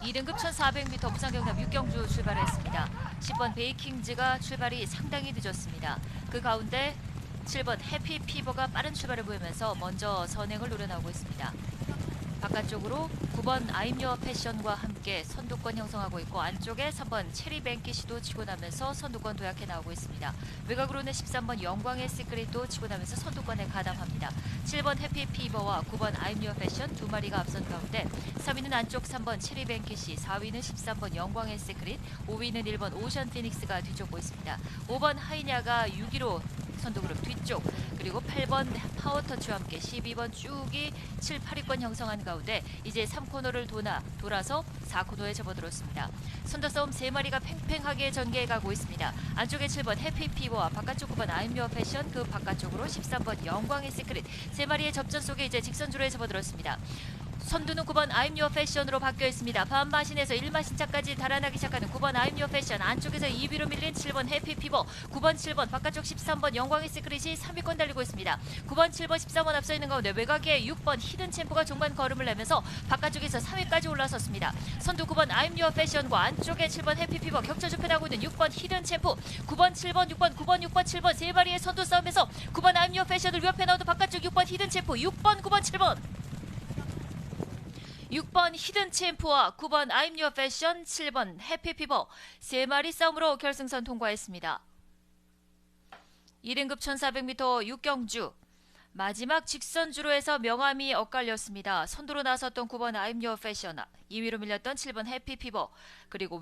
2등급 1400m 부산경남 6경주 출발했습니다. 10번 베이킹즈가 출발이 상당히 늦었습니다. 그 가운데 7번 해피피버가 빠른 출발을 보이면서 먼저 선행을 노려나오고 있습니다. 바깥쪽으로 9번 아임여 패션과 함께 선두권 형성하고 있고 안쪽에 3번 체리뱅키시도 치고 나면서 선두권 도약해 나오고 있습니다. 외곽으로는 13번 영광의 시크릿도 치고 나면서 선두권에 가담합니다. 7번 해피피버와 9번 아임여 패션 두 마리가 앞선 가운데 3위는 안쪽 3번 체리뱅키시, 4위는 13번 영광의 시크릿, 5위는 1번 오션 피닉스가 뒤쫓고 있습니다. 5번 하이냐가 6위로 선두그룹 뒤쪽 그리고 8번 파워터치와 함께 12번 쭉이 7, 8위권 형성한 가운데 이제 3코너를 도나 돌아서 4코너에 접어들었습니다. 선두 싸움 3마리가 팽팽하게 전개해 가고 있습니다. 안쪽에 7번 해피피버와 바깥쪽 9번 아임유어 패션 그 바깥쪽으로 13번 영광의 시크릿 3마리의 접전 속에 이제 직선주로에 접어들었습니다. 선두는 9번 I'm Your Fashion으로 바뀌어 있습니다. 반마신에서 1마 신차까지 달아나기 시작하는 9번 I'm Your Fashion 안쪽에서 2위로 밀린 7번 해피피버 9번 7번 바깥쪽 13번 영광의 시크릿이 3위권 달리고 있습니다. 9번 7번 13번 앞서 있는 가운데 외곽에 6번 히든 챔프가 종반 걸음을 내면서 바깥쪽에서 3위까지 올라섰습니다. 선두 9번 I'm Your Fashion과 안쪽에 7번 해피피버 격차 좁혀나고 있는 6번 히든 챔프 9번 7번 6번 9번 6번 7번 세 마리의 선두 싸움에서 9번 I'm Your Fashion을 위협해 나오던 바깥쪽 6번 히든 챔프 6번 9번 7번 6번 히든 챔프와 9번 I'm Your Fashion, 7번 해피피버 세 마리 싸움으로 결승선 통과했습니다. 2등급 1400m 6경주 마지막 직선 주로에서 명암이 엇갈렸습니다. 선두로 나섰던 9번 I'm Your Fashion, 2위로 밀렸던 7번 해피피버 그리고